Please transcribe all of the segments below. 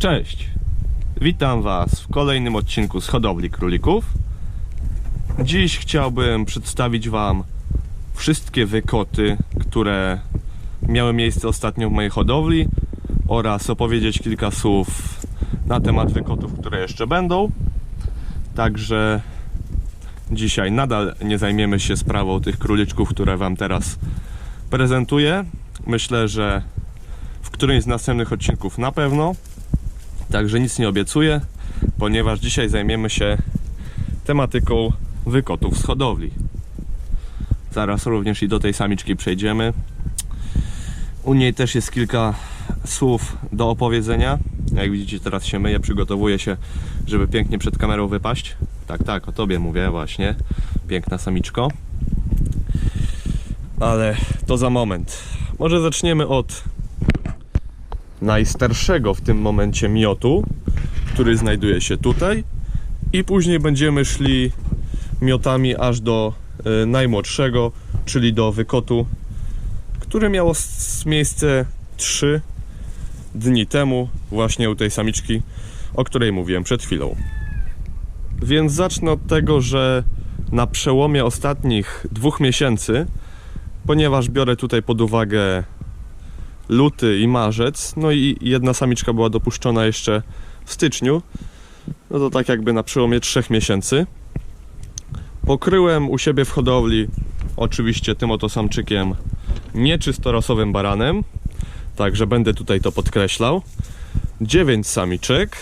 Cześć! Witam Was w kolejnym odcinku z hodowli królików. Dziś chciałbym przedstawić Wam wszystkie wykoty, które miały miejsce ostatnio w mojej hodowli oraz opowiedzieć kilka słów na temat wykotów, które jeszcze będą. Także dzisiaj nadal nie zajmiemy się sprawą tych króliczków, które Wam teraz prezentuję. Myślę, że w którymś z następnych odcinków na pewno. Także nic nie obiecuję, ponieważ dzisiaj zajmiemy się tematyką wykotów z hodowli. Zaraz również i do tej samiczki przejdziemy. U niej też jest kilka słów do opowiedzenia. Jak widzicie, teraz się myję, przygotowuję się, żeby pięknie przed kamerą wypaść. Tak, tak, o tobie mówię właśnie. Piękna samiczko. Ale to za moment. Może zaczniemy od najstarszego w tym momencie miotu, który znajduje się tutaj i później będziemy szli miotami aż do y, najmłodszego, czyli do wykotu, które miało miejsce 3 dni temu właśnie u tej samiczki, o której mówiłem przed chwilą. Więc zacznę od tego, że na przełomie ostatnich dwóch miesięcy, ponieważ biorę tutaj pod uwagę luty i marzec, no i jedna samiczka była dopuszczona jeszcze w styczniu, no to tak jakby na przełomie trzech miesięcy. Pokryłem u siebie w hodowli oczywiście tym oto samczykiem nieczystorasowym baranem, także będę tutaj to podkreślał. 9 samiczek,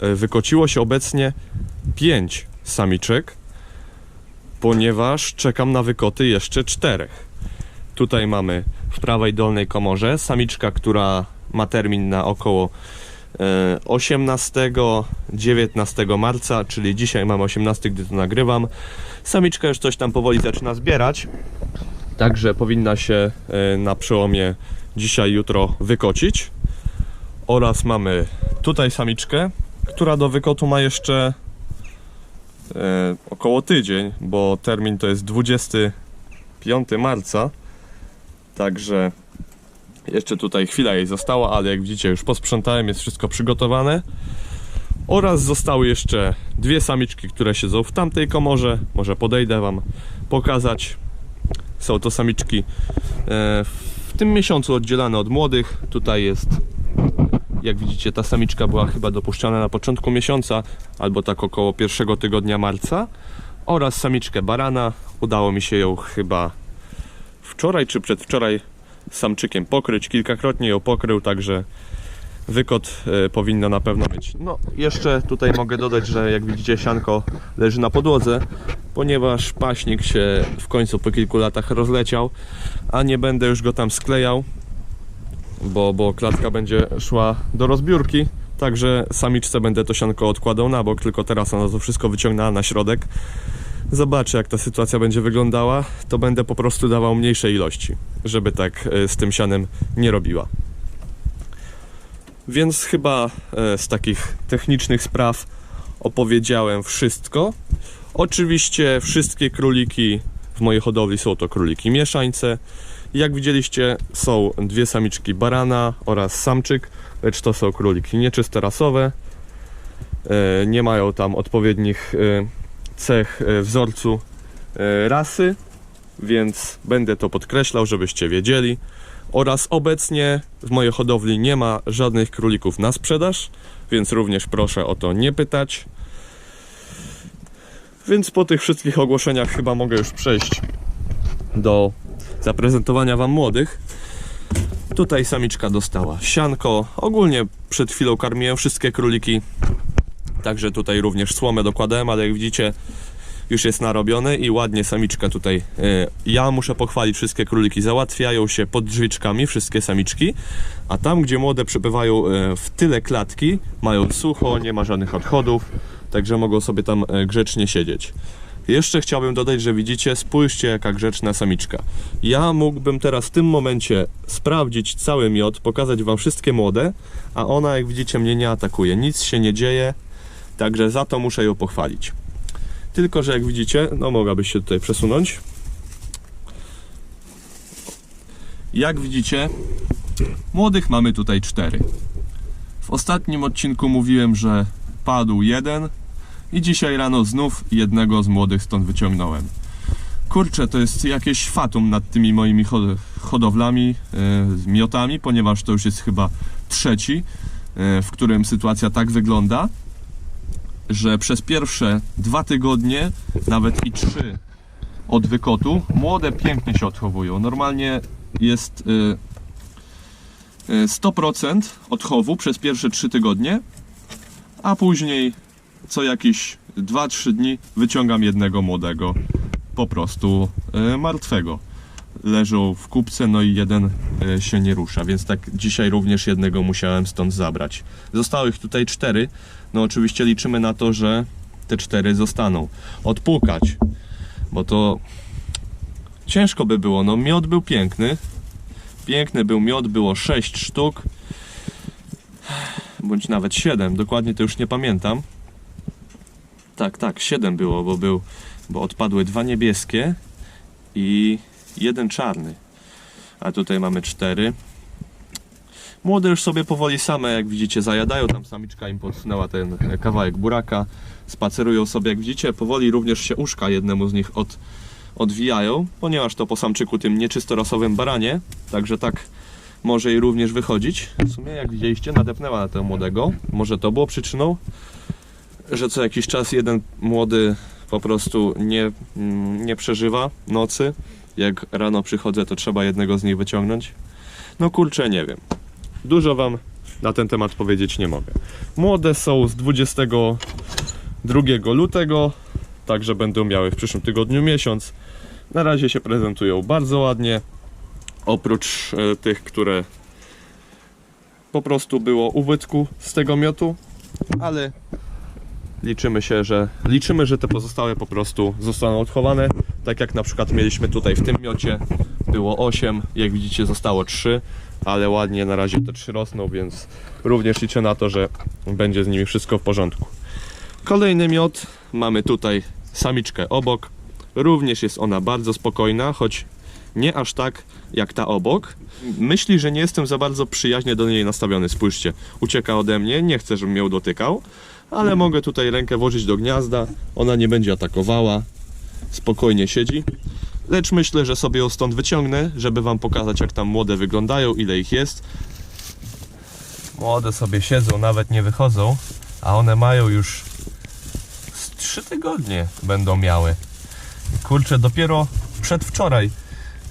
E, wykociło się obecnie 5 samiczek, ponieważ czekam na wykoty jeszcze czterech. Tutaj mamy w prawej dolnej komorze samiczka, która ma termin na około e, 18-19 marca, czyli dzisiaj mam 18, gdy to nagrywam. Samiczka już coś tam powoli zaczyna zbierać, także powinna się e, na przełomie dzisiaj, jutro wykocić. Oraz mamy tutaj samiczkę, która do wykotu ma jeszcze e, około tydzień, bo termin to jest 25 marca. Także jeszcze tutaj chwila jej została, ale jak widzicie już posprzątałem, jest wszystko przygotowane. Oraz zostały jeszcze dwie samiczki, które siedzą w tamtej komorze. Może podejdę Wam pokazać. Są to samiczki e, w tym miesiącu oddzielane od młodych. Tutaj jest, jak widzicie, ta samiczka była chyba dopuszczana na początku miesiąca, albo tak około pierwszego tygodnia marca. Oraz samiczkę barana. Udało mi się ją chyba wczoraj czy przedwczoraj samczykiem pokryć. Kilkakrotnie ją pokrył, także wykot e, powinno na pewno mieć. No, jeszcze tutaj mogę dodać, że jak widzicie, sianko leży na podłodze, ponieważ paśnik się w końcu po kilku latach rozleciał, a nie będę już go tam sklejał, bo, bo klatka będzie szła do rozbiórki. Także samiczce będę to sianko odkładał na bok, tylko teraz ona to wszystko wyciągnęła na środek zobaczę jak ta sytuacja będzie wyglądała, to będę po prostu dawał mniejsze ilości, żeby tak e, z tym sianem nie robiła. Więc chyba e, z takich technicznych spraw opowiedziałem wszystko. Oczywiście wszystkie króliki w mojej hodowli są to króliki mieszańce. Jak widzieliście są dwie samiczki barana oraz samczyk, lecz to są króliki nieczysterasowe. E, Nie mają tam odpowiednich cech e, wzorcu e, rasy, więc będę to podkreślał, żebyście wiedzieli. Oraz obecnie w mojej hodowli nie ma żadnych królików na sprzedaż, więc również proszę o to nie pytać. Więc po tych wszystkich ogłoszeniach chyba mogę już przejść do zaprezentowania Wam młodych. Tutaj samiczka dostała sianko. Ogólnie przed chwilą karmiłem wszystkie króliki Także tutaj również słomę dokładałem, ale jak widzicie już jest narobione i ładnie samiczka tutaj. e, Ja muszę pochwalić, wszystkie króliki załatwiają się pod drzwiczkami, wszystkie samiczki, a tam gdzie młode przebywają e, w tyle klatki, mają sucho, nie ma żadnych odchodów, także mogą sobie tam e, grzecznie siedzieć. Jeszcze chciałbym dodać, że widzicie, spójrzcie jaka grzeczna samiczka. Ja mógłbym teraz w tym momencie sprawdzić cały miod, pokazać wam wszystkie młode, a ona jak widzicie mnie nie atakuje, nic się nie dzieje, Także za to muszę ją pochwalić. Tylko, że jak widzicie, no mogłabyś się tutaj przesunąć. Jak widzicie, młodych mamy tutaj cztery. W ostatnim odcinku mówiłem, że padł jeden i dzisiaj rano znów jednego z młodych stąd wyciągnąłem. Kurczę, to jest jakieś fatum nad tymi moimi hod- hodowlami, e, miotami, ponieważ to już jest chyba trzeci, e, w którym sytuacja tak wygląda, że przez pierwsze dwa tygodnie, nawet i trzy od wykotu, młode pięknie się odchowują. Normalnie jest e, e, 100% odchowu przez pierwsze trzy tygodnie, a później co jakieś 2-3 dni wyciągam jednego młodego po prostu e, martwego. Leżą w kupce, no i jeden się nie rusza, więc tak dzisiaj również jednego musiałem stąd zabrać. Zostało ich tutaj cztery. No oczywiście liczymy na to, że te cztery zostaną. Odpukać, bo to ciężko by było. No miod był piękny. Piękny był miod, było 6 sztuk. Bądź nawet 7, dokładnie to już nie pamiętam. Tak, tak, 7 było, bo był, bo odpadły dwa niebieskie i jeden czarny. A tutaj mamy cztery. Młode już sobie powoli same, jak widzicie, zajadają. Tam samiczka im podsunęła ten kawałek buraka. Spacerują sobie, jak widzicie, powoli również się uszka jednemu z nich od, odwijają, ponieważ to po samczyku tym nieczystorasowym baranie, także tak może i również wychodzić. W sumie, jak widzieliście, nadepnęła na tego młodego. Może to było przyczyną, że co jakiś czas jeden młody po prostu nie, mm, nie przeżywa nocy. Jak rano przychodzę, to trzeba jednego z nich wyciągnąć. No kurczę, nie wiem. Dużo wam na ten temat powiedzieć nie mogę. Młode są z 22 lutego, także będą miały w przyszłym tygodniu miesiąc. Na razie się prezentują bardzo ładnie. Oprócz e, tych, które po prostu było ubytku z tego miotu, ale liczymy się, że liczymy, że te pozostałe po prostu zostaną odchowane. Tak jak na przykład mieliśmy tutaj w tym miocie było 8, jak widzicie zostało 3, ale ładnie na razie te 3 rosną, więc również liczę na to, że będzie z nimi wszystko w porządku. Kolejny miot mamy tutaj samiczkę obok. Również jest ona bardzo spokojna, choć nie aż tak jak ta obok. Myśli, że nie jestem za bardzo przyjaźnie do niej nastawiony. Spójrzcie, ucieka ode mnie, nie chce, żebym ją dotykał, ale mogę tutaj rękę włożyć do gniazda. Ona nie będzie atakowała, spokojnie siedzi. Lecz myślę, że sobie ją stąd wyciągnę, żeby wam pokazać, jak tam młode wyglądają, ile ich jest. Młode sobie siedzą, nawet nie wychodzą, a one mają już z 3 tygodnie będą miały. Kurczę, dopiero przedwczoraj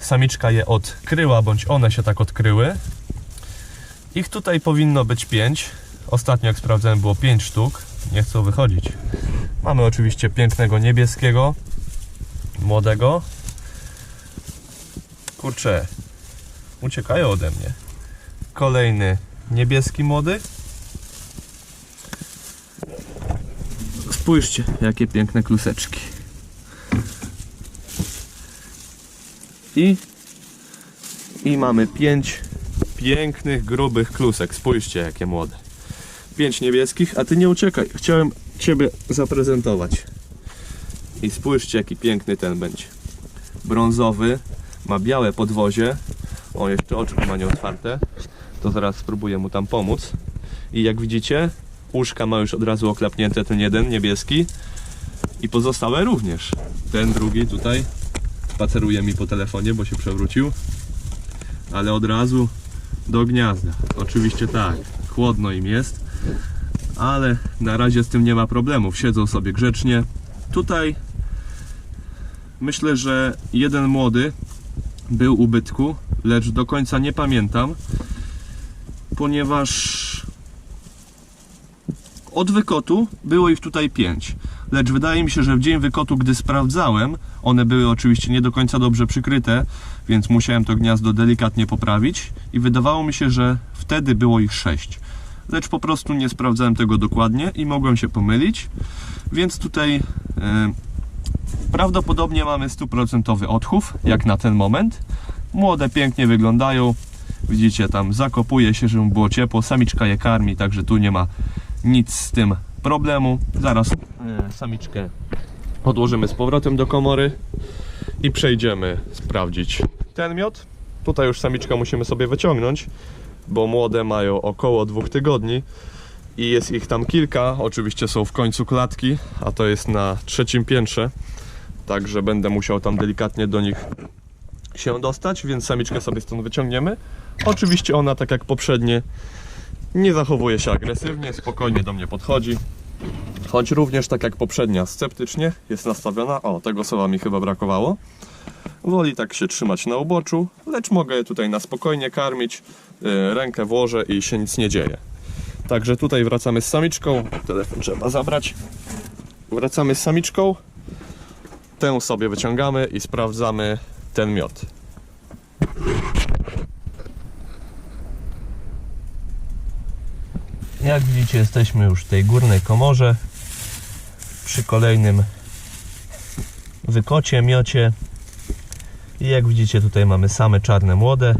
samiczka je odkryła, bądź one się tak odkryły. Ich tutaj powinno być 5. Ostatnio jak sprawdzałem było 5 sztuk. Nie chcą wychodzić. Mamy oczywiście pięknego niebieskiego, młodego. Kurczę, uciekają ode mnie. Kolejny niebieski młody. Spójrzcie, jakie piękne kluseczki. I, I mamy pięć pięknych, grubych klusek. Spójrzcie, jakie młode. Pięć niebieskich, a ty nie uciekaj. Chciałem Ciebie zaprezentować. I spójrzcie, jaki piękny ten będzie. Brązowy, ma białe podwozie. O, jeszcze oczko ma nieotwarte. To zaraz spróbuję mu tam pomóc. I jak widzicie, uszka ma już od razu oklapnięte ten jeden niebieski. I pozostałe również. Ten drugi tutaj spaceruje mi po telefonie, bo się przewrócił. Ale od razu do gniazda. Oczywiście tak, chłodno im jest, ale na razie z tym nie ma problemów. Siedzą sobie grzecznie. Tutaj myślę, że jeden młody był ubytku, lecz do końca nie pamiętam, ponieważ od wykotu było ich tutaj 5. Lecz wydaje mi się, że w dzień wykotu, gdy sprawdzałem, one były oczywiście nie do końca dobrze przykryte, więc musiałem to gniazdo delikatnie poprawić i wydawało mi się, że wtedy było ich 6. Lecz po prostu nie sprawdzałem tego dokładnie i mogłem się pomylić, więc tutaj e, prawdopodobnie mamy stuprocentowy odchów, jak na ten moment. Młode pięknie wyglądają. Widzicie, tam zakopuje się, żeby było ciepło. Samiczka je karmi, także tu nie ma nic z tym problemu. Zaraz e, samiczkę odłożymy z powrotem do komory i przejdziemy sprawdzić ten miot. Tutaj już samiczkę musimy sobie wyciągnąć, bo młode mają około dwóch tygodni. i jest ich tam kilka. Oczywiście są w końcu klatki, a to jest na trzecim piętrze. Także będę musiał tam delikatnie do nich się dostać, więc samiczkę sobie stąd wyciągniemy. Oczywiście ona, tak jak poprzednie, nie zachowuje się agresywnie, spokojnie do mnie podchodzi. Choć również, tak jak poprzednia, sceptycznie jest nastawiona. O, tego słowa mi chyba brakowało. Woli tak się trzymać na uboczu, lecz mogę je tutaj na spokojnie karmić. Yy, Rękę włożę i się nic nie dzieje. Także tutaj wracamy z samiczką. Telefon trzeba zabrać. Wracamy z samiczką. Tę sobie wyciągamy i sprawdzamy ten miod. Jak widzicie, jesteśmy już w tej górnej komorze przy kolejnym wykocie, miocie. I jak widzicie, tutaj mamy same czarne młode.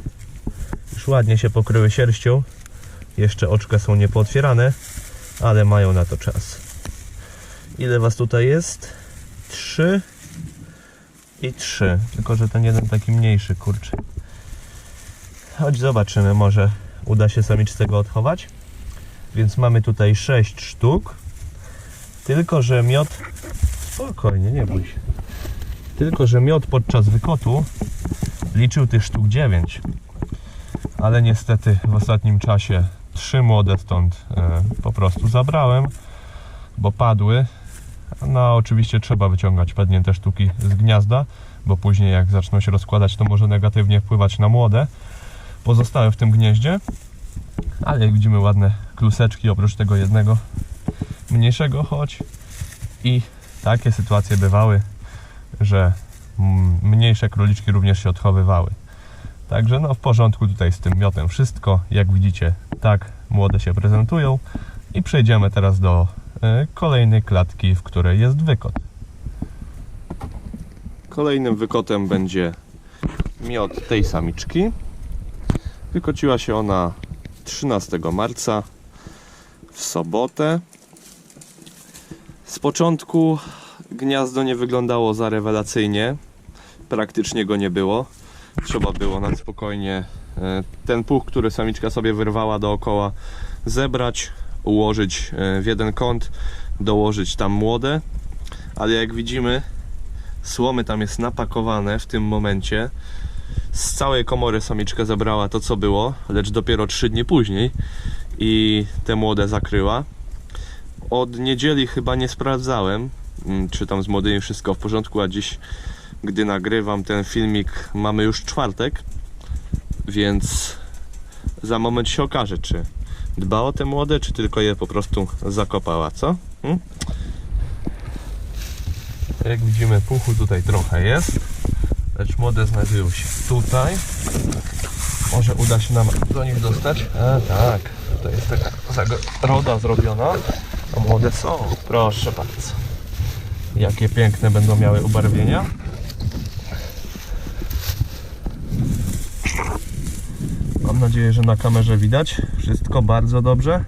Już ładnie się pokryły sierścią. Jeszcze oczka są niepootwierane, ale mają na to czas. Ile was tutaj jest? Trzy i trzy. Tylko, że ten jeden taki mniejszy, kurczę. Chodź zobaczymy, może uda się samiczce go odchować. Więc mamy tutaj 6 sztuk. Tylko, że miod. Spokojnie, nie bój się. Tylko, że miod podczas wykotu liczył tych sztuk 9. Ale niestety w ostatnim czasie trzy młode stąd e, po prostu zabrałem, bo padły. No, oczywiście trzeba wyciągać padnięte sztuki z gniazda, bo później jak zaczną się rozkładać, to może negatywnie wpływać na młode pozostałe w tym gnieździe. Ale jak widzimy ładne kluseczki oprócz tego jednego mniejszego choć i takie sytuacje bywały, że mniejsze króliczki również się odchowywały. Także no w porządku tutaj z tym miotem wszystko. Jak widzicie, tak młode się prezentują i przejdziemy teraz do y, kolejnej klatki, w której jest wykot. Kolejnym wykotem będzie miod tej samiczki. Wykociła się ona 13 marca w sobotę. Z początku gniazdo nie wyglądało za rewelacyjnie. Praktycznie go nie było. Trzeba było na spokojnie e, ten puch, który samiczka sobie wyrwała dookoła, zebrać, ułożyć e, w jeden kąt, dołożyć tam młode. Ale jak widzimy, słomy tam jest napakowane w tym momencie. Z całej komory samiczka zabrała to, co było, lecz dopiero 3 dni później i te młode zakryła. Od niedzieli chyba nie sprawdzałem, czy tam z młodymi wszystko w porządku, a dziś, gdy nagrywam ten filmik, mamy już czwartek, więc za moment się okaże, czy dba o te młode, czy tylko je po prostu zakopała, co? Hmm? Jak widzimy, puchu tutaj trochę jest, lecz młode znajdują się tutaj. Może uda się nam do nich dostać? A tak, tutaj jest taka zagroda zrobiona, a młode są. Proszę bardzo. Jakie piękne będą miały ubarwienia. Mam nadzieję, że na kamerze widać wszystko bardzo dobrze.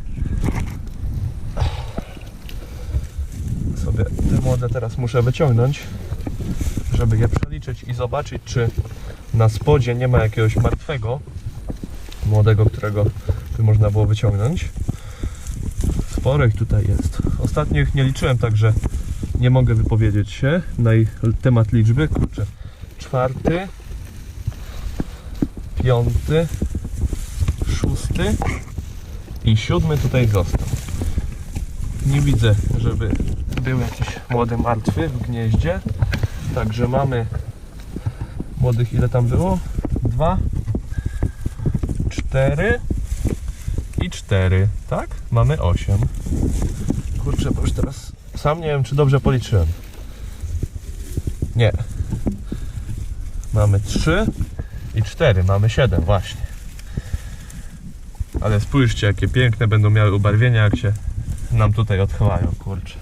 Sobie te młode teraz muszę wyciągnąć, żeby je przeliczyć i zobaczyć, czy na spodzie nie ma jakiegoś martwego młodego, którego by można było wyciągnąć. Sporo ich tutaj jest. Ostatnio ich nie liczyłem, także nie mogę wypowiedzieć się na temat liczby. Kurczę. Czwarty, piąty, szósty i siódmy tutaj został. Nie widzę, żeby był jakiś młody martwy w gnieździe. Także mamy młodych, ile tam było? Dwa, cztery i cztery, tak? Mamy osiem. Kurczę, bo już teraz sam nie wiem, czy dobrze policzyłem. Nie. Mamy trzy i cztery, mamy siedem, właśnie. Ale spójrzcie, jakie piękne będą miały ubarwienia, jak się nam tutaj odchowają, kurczę.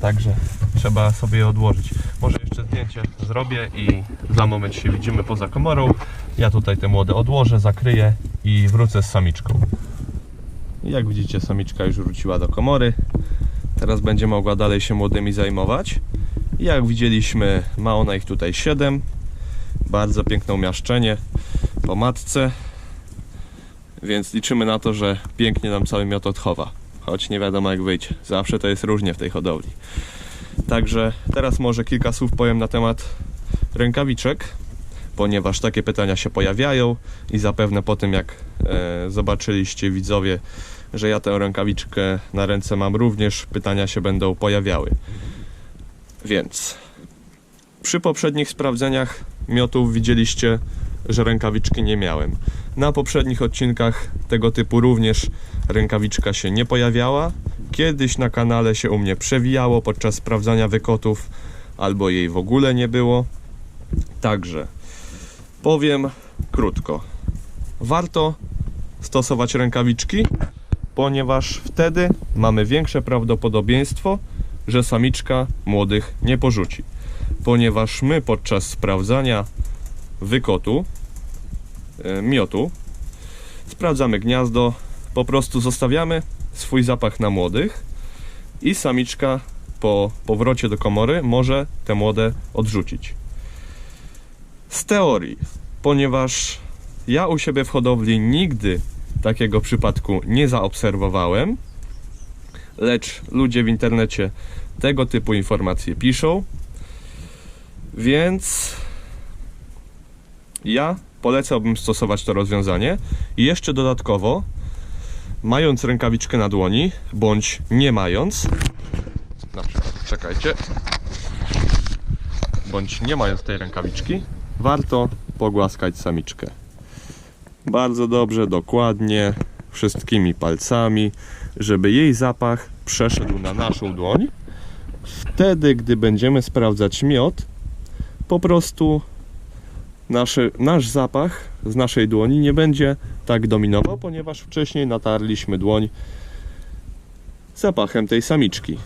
Także trzeba sobie je odłożyć. Może jeszcze zdjęcie zrobię i za moment się widzimy poza komorą. Ja tutaj te młode odłożę, zakryję i wrócę z samiczką. Jak widzicie, samiczka już wróciła do komory. Teraz będzie mogła dalej się młodymi zajmować. Jak widzieliśmy, ma ona ich tutaj 7. Bardzo piękne umiaszczenie po matce. Więc liczymy na to, że pięknie nam cały miot odchowa. Choć nie wiadomo jak wyjdzie. Zawsze to jest różnie w tej hodowli. Także teraz może kilka słów powiem na temat rękawiczek, ponieważ takie pytania się pojawiają i zapewne po tym jak e, zobaczyliście widzowie, że ja tę rękawiczkę na ręce mam również, pytania się będą pojawiały. Więc przy poprzednich sprawdzeniach miotów widzieliście, że rękawiczki nie miałem. Na poprzednich odcinkach tego typu również rękawiczka się nie pojawiała. Kiedyś na kanale się u mnie przewijało podczas sprawdzania wykotów, albo jej w ogóle nie było. Także powiem krótko. Warto stosować rękawiczki, ponieważ wtedy mamy większe prawdopodobieństwo, że samiczka młodych nie porzuci. Ponieważ my podczas sprawdzania wykotu, e, miotu, sprawdzamy gniazdo, po prostu zostawiamy swój zapach na młodych i samiczka po powrocie do komory może te młode odrzucić. Z teorii, ponieważ ja u siebie w hodowli nigdy takiego przypadku nie zaobserwowałem, lecz ludzie w internecie tego typu informacje piszą, więc ja polecałbym stosować to rozwiązanie i jeszcze dodatkowo, mając rękawiczkę na dłoni, bądź nie mając, na przykład, czekajcie, bądź nie mając tej rękawiczki, warto pogłaskać samiczkę. Bardzo dobrze, dokładnie, wszystkimi palcami, żeby jej zapach przeszedł na naszą dłoń. Wtedy, gdy będziemy sprawdzać miod, po prostu naszy, nasz zapach z naszej dłoni nie będzie tak dominował, ponieważ wcześniej natarliśmy dłoń zapachem tej samiczki.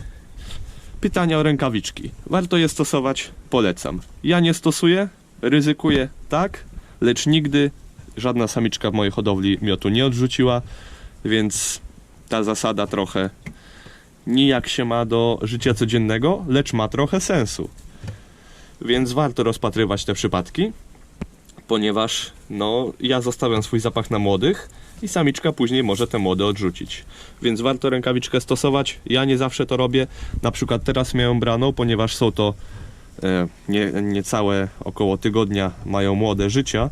Pytania o rękawiczki. Warto je stosować? Polecam. Ja nie stosuję, ryzykuję tak, lecz nigdy żadna samiczka w mojej hodowli miotu nie odrzuciła, więc ta zasada trochę nijak się ma do życia codziennego, lecz ma trochę sensu. Więc warto rozpatrywać te przypadki, ponieważ no, ja zostawiam swój zapach na młodych i samiczka później może te młode odrzucić. Więc warto rękawiczkę stosować. Ja nie zawsze to robię. Na przykład teraz miałem braną, ponieważ są to e, nie, niecałe około tygodnia mają młode życia.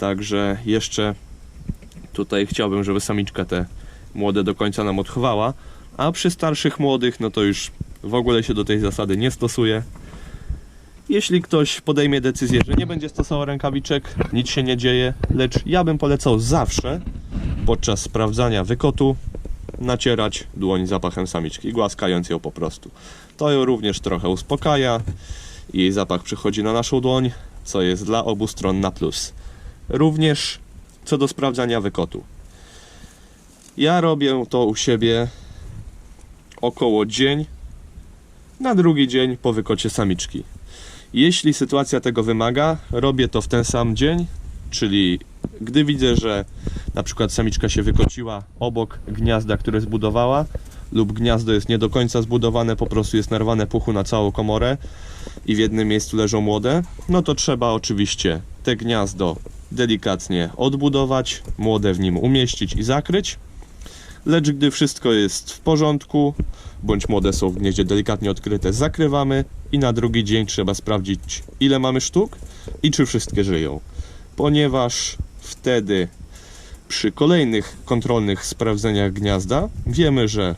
Także jeszcze tutaj chciałbym, żeby samiczka te młode do końca nam odchowała. A przy starszych młodych, no to już w ogóle się do tej zasady nie stosuje. Jeśli ktoś podejmie decyzję, że nie będzie stosował rękawiczek, nic się nie dzieje, lecz ja bym polecał zawsze podczas sprawdzania wykotu nacierać dłoń zapachem samiczki, głaskając ją po prostu. To ją również trochę uspokaja, jej zapach przychodzi na naszą dłoń, co jest dla obu stron na plus. Również co do sprawdzania wykotu. Ja robię to u siebie około dzień na drugi dzień po wykocie samiczki. Jeśli sytuacja tego wymaga, robię to w ten sam dzień, czyli gdy widzę, że na przykład samiczka się wykociła obok gniazda, które zbudowała, lub gniazdo jest nie do końca zbudowane, po prostu jest narwane puchu na całą komorę i w jednym miejscu leżą młode, no to trzeba oczywiście te gniazdo delikatnie odbudować, młode w nim umieścić i zakryć. Lecz gdy wszystko jest w porządku, bądź młode są w gnieździe delikatnie odkryte, zakrywamy i na drugi dzień trzeba sprawdzić, ile mamy sztuk i czy wszystkie żyją. Ponieważ wtedy przy kolejnych kontrolnych sprawdzeniach gniazda wiemy, że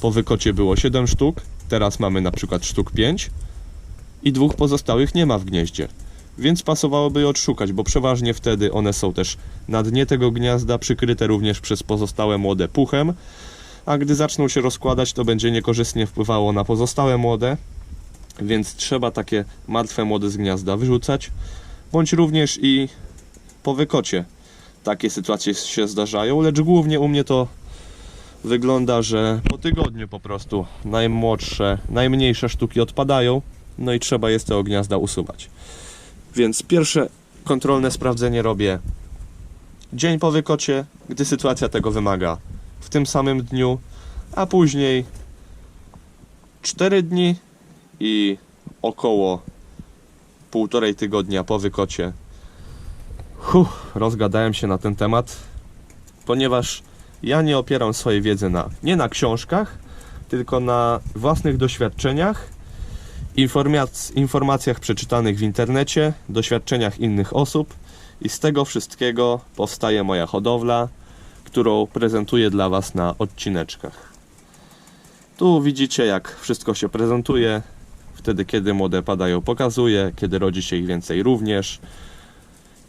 po wykocie było 7 sztuk, teraz mamy na przykład sztuk 5 i dwóch pozostałych nie ma w gnieździe. Więc pasowałoby je odszukać, bo przeważnie wtedy one są też na dnie tego gniazda, przykryte również przez pozostałe młode puchem, a gdy zaczną się rozkładać, to będzie niekorzystnie wpływało na pozostałe młode, więc trzeba takie martwe młode z gniazda wyrzucać, bądź również i po wykocie. Takie sytuacje się zdarzają, lecz głównie u mnie to wygląda, że po tygodniu po prostu najmłodsze, najmniejsze sztuki odpadają, no i trzeba jest te gniazda usuwać. Więc pierwsze kontrolne sprawdzenie robię dzień po wykocie, gdy sytuacja tego wymaga, w tym samym dniu, a później 4 dni i około półtorej tygodnia po wykocie. Huh, rozgadałem się na ten temat. ponieważ ja nie opieram swojej wiedzy na, nie na książkach, tylko na własnych doświadczeniach, informac- informacjach przeczytanych w internecie, doświadczeniach innych osób i z tego wszystkiego powstaje moja hodowla, którą prezentuję dla Was na odcineczkach. Tu widzicie jak wszystko się prezentuje, wtedy kiedy młode padają pokazuję, kiedy rodzi się ich więcej również.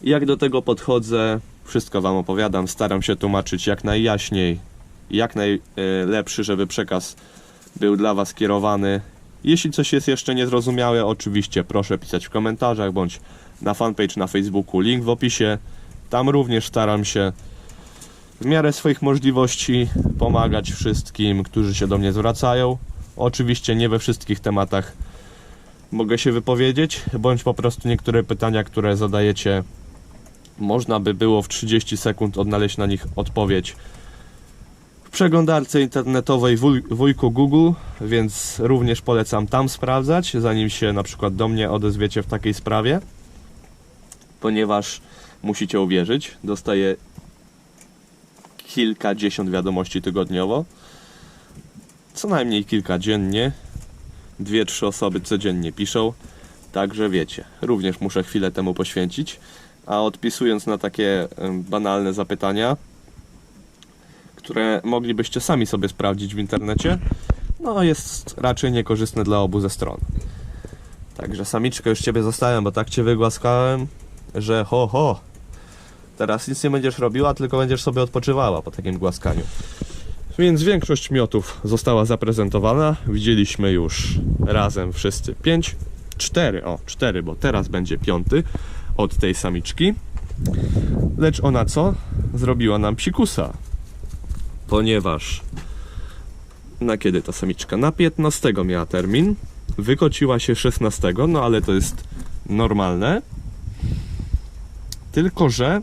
Jak do tego podchodzę, wszystko Wam opowiadam, staram się tłumaczyć jak najjaśniej, jak najlepszy, żeby przekaz był dla Was kierowany. Jeśli coś jest jeszcze niezrozumiałe, oczywiście proszę pisać w komentarzach bądź na fanpage na Facebooku, link w opisie. Tam również staram się w miarę swoich możliwości pomagać wszystkim, którzy się do mnie zwracają. Oczywiście nie we wszystkich tematach mogę się wypowiedzieć, bądź po prostu niektóre pytania, które zadajecie, można by było w 30 sekund odnaleźć na nich odpowiedź w przeglądarce internetowej wuj, wujku Google, więc również polecam tam sprawdzać, zanim się na przykład do mnie odezwiecie w takiej sprawie, ponieważ musicie uwierzyć, dostaję kilkadziesiąt wiadomości tygodniowo, co najmniej kilka dziennie, dwie, trzy osoby codziennie piszą, także wiecie, również muszę chwilę temu poświęcić, a odpisując na takie banalne zapytania, które moglibyście sami sobie sprawdzić w internecie, no jest raczej niekorzystne dla obu ze stron. Także samiczkę już Ciebie zostawiam, bo tak Cię wygłaskałem, że ho ho, teraz nic nie będziesz robiła, tylko będziesz sobie odpoczywała po takim głaskaniu. Więc większość miotów została zaprezentowana. Widzieliśmy już razem wszyscy 5, 4, o 4, bo teraz będzie piąty od tej samiczki. Lecz ona co? Zrobiła nam psikusa. Ponieważ na kiedy ta samiczka? Na 15 miała termin. Wykociła się 16, no ale to jest normalne. Tylko, że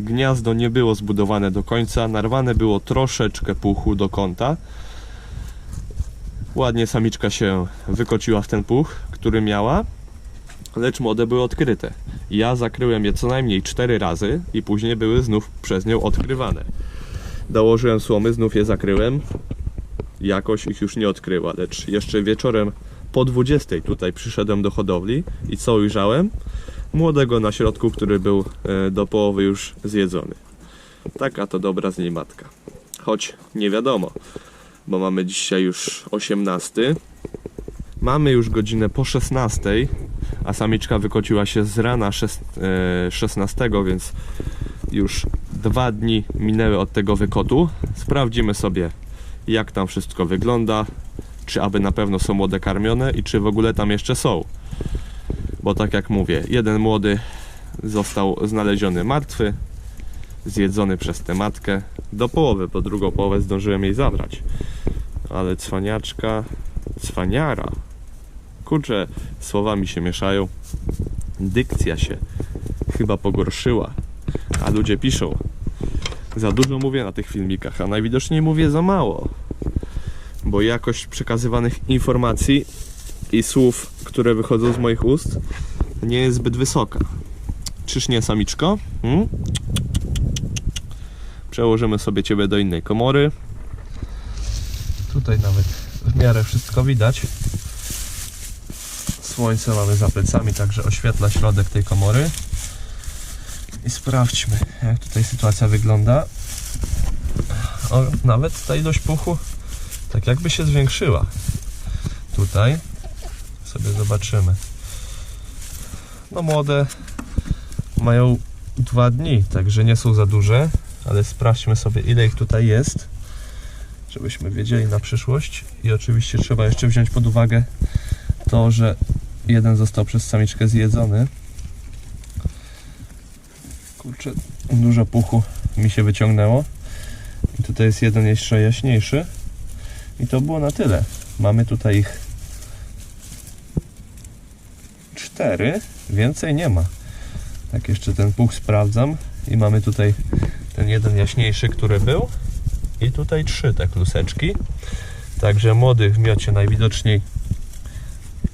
gniazdo nie było zbudowane do końca, narwane było troszeczkę puchu do kąta. Ładnie samiczka się wykociła w ten puch, który miała, lecz młode były odkryte. Ja zakryłem je co najmniej 4 razy i później były znów przez nią odkrywane. Dołożyłem słomy, znów je zakryłem. Jakoś ich już nie odkryła, lecz jeszcze wieczorem po 20 tutaj przyszedłem do hodowli i co ujrzałem? młodego na środku, który był e, do połowy już zjedzony. Taka to dobra z niej matka. Choć nie wiadomo, bo mamy dzisiaj już 18. Mamy już godzinę po 16, a samiczka wykociła się z rana szes- e, 16, więc już dwa dni minęły od tego wykotu. Sprawdzimy sobie, jak tam wszystko wygląda, czy aby na pewno są młode karmione i czy w ogóle tam jeszcze są. Bo tak jak mówię, jeden młody został znaleziony martwy, zjedzony przez tę matkę. Do połowy, bo drugą połowę zdążyłem jej zabrać. Ale cwaniaczka, cwaniara, kurczę, słowa mi się mieszają, dykcja się chyba pogorszyła, a ludzie piszą, za dużo mówię na tych filmikach, a najwidoczniej mówię za mało, bo jakość przekazywanych informacji i słów, które wychodzą z moich ust, nie jest zbyt wysoka. Czyż nie, samiczko? Hmm? Przełożymy sobie Ciebie do innej komory. Tutaj nawet w miarę wszystko widać. Słońce mamy za plecami, także oświetla środek tej komory. I sprawdźmy, jak tutaj sytuacja wygląda. O, nawet ta ilość puchu tak jakby się zwiększyła. Tutaj sobie zobaczymy. No młode mają dwa dni, także nie są za duże, ale sprawdźmy sobie ile ich tutaj jest, żebyśmy wiedzieli na przyszłość. I oczywiście trzeba jeszcze wziąć pod uwagę to, że jeden został przez samiczkę zjedzony. Kurczę, dużo puchu mi się wyciągnęło. I tutaj jest jeden jeszcze jaśniejszy. I to było na tyle. Mamy tutaj ich cztery, więcej nie ma. Tak jeszcze ten puch sprawdzam i mamy tutaj ten jeden jaśniejszy, który był i tutaj trzy te kluseczki. Także młodych w miocie najwidoczniej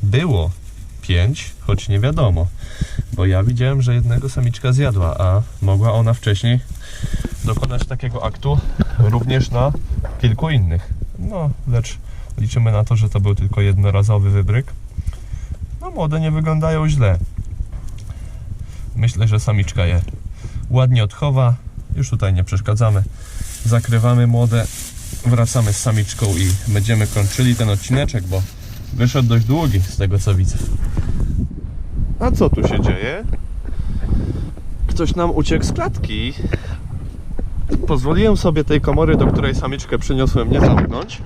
było pięć, choć nie wiadomo, bo ja widziałem, że jednego samiczka zjadła, a mogła ona wcześniej dokonać takiego aktu również na kilku innych. No, lecz liczymy na to, że to był tylko jednorazowy wybryk. No, młode nie wyglądają źle. Myślę, że samiczka je ładnie odchowa. Już tutaj nie przeszkadzamy. Zakrywamy młode, wracamy z samiczką i będziemy kończyli ten odcineczek, bo wyszedł dość długi z tego co widzę. A co tu się dzieje? Ktoś nam uciekł z klatki. Pozwoliłem sobie tej komory, do której samiczkę przyniosłem, nie zamknąć.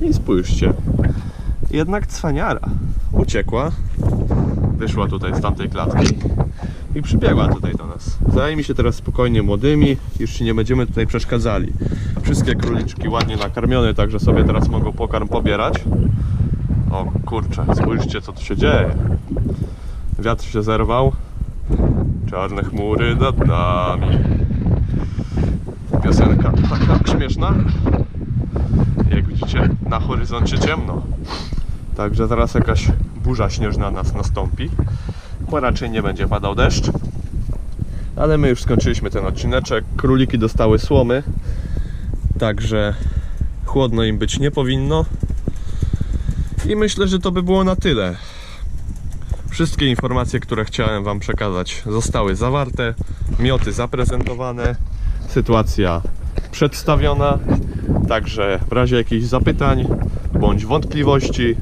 I spójrzcie. Jednak cwaniara uciekła. Wyszła tutaj z tamtej klatki i przybiegła tutaj do nas. Zajmij się teraz spokojnie młodymi, już nie będziemy tutaj przeszkadzali. Wszystkie króliczki ładnie nakarmione, także sobie teraz mogą pokarm pobierać. O kurczę, spójrzcie co tu się dzieje. Wiatr się zerwał. Czarne chmury nad nami. Piosenka taka śmieszna. Jak widzicie, na horyzoncie ciemno. Także zaraz jakaś burza śnieżna nas nastąpi. Bo raczej nie będzie padał deszcz. Ale my już skończyliśmy ten odcineczek. Króliki dostały słomy. Także chłodno im być nie powinno. I myślę, że to by było na tyle. Wszystkie informacje, które chciałem Wam przekazać, zostały zawarte. Mioty zaprezentowane. Sytuacja przedstawiona. Także w razie jakichś zapytań bądź wątpliwości,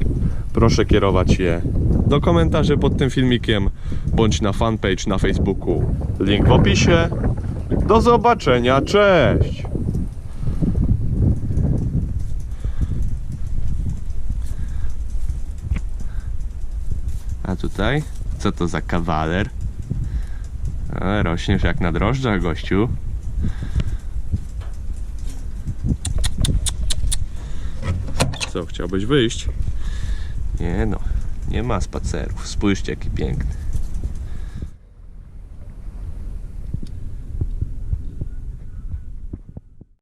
proszę kierować je do komentarzy pod tym filmikiem bądź na fanpage na Facebooku. Link w opisie. Do zobaczenia, cześć! A tutaj? Co to za kawaler? A, rośniesz jak na drożdżach, gościu. Co, chciałbyś wyjść? Nie no, nie ma spacerów. Spójrzcie jaki piękny.